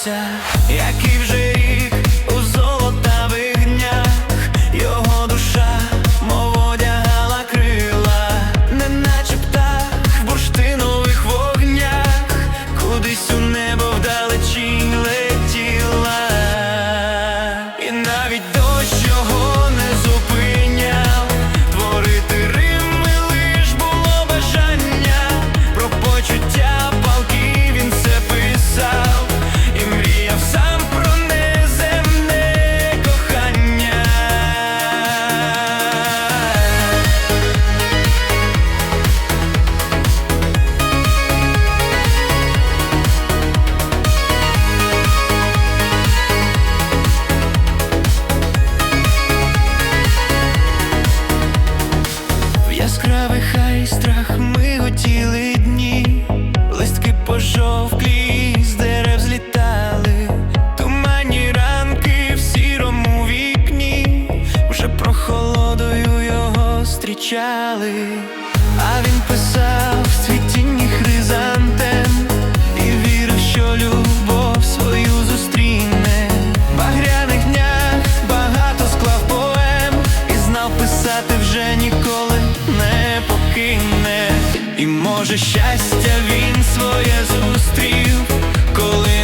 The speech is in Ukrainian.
있어. Хай страх ми готіли дні, листки пожовклі з дерев злітали, туманні ранки в сірому вікні, вже прохолодою його зустрічали. щастя він своє зустрів, коли.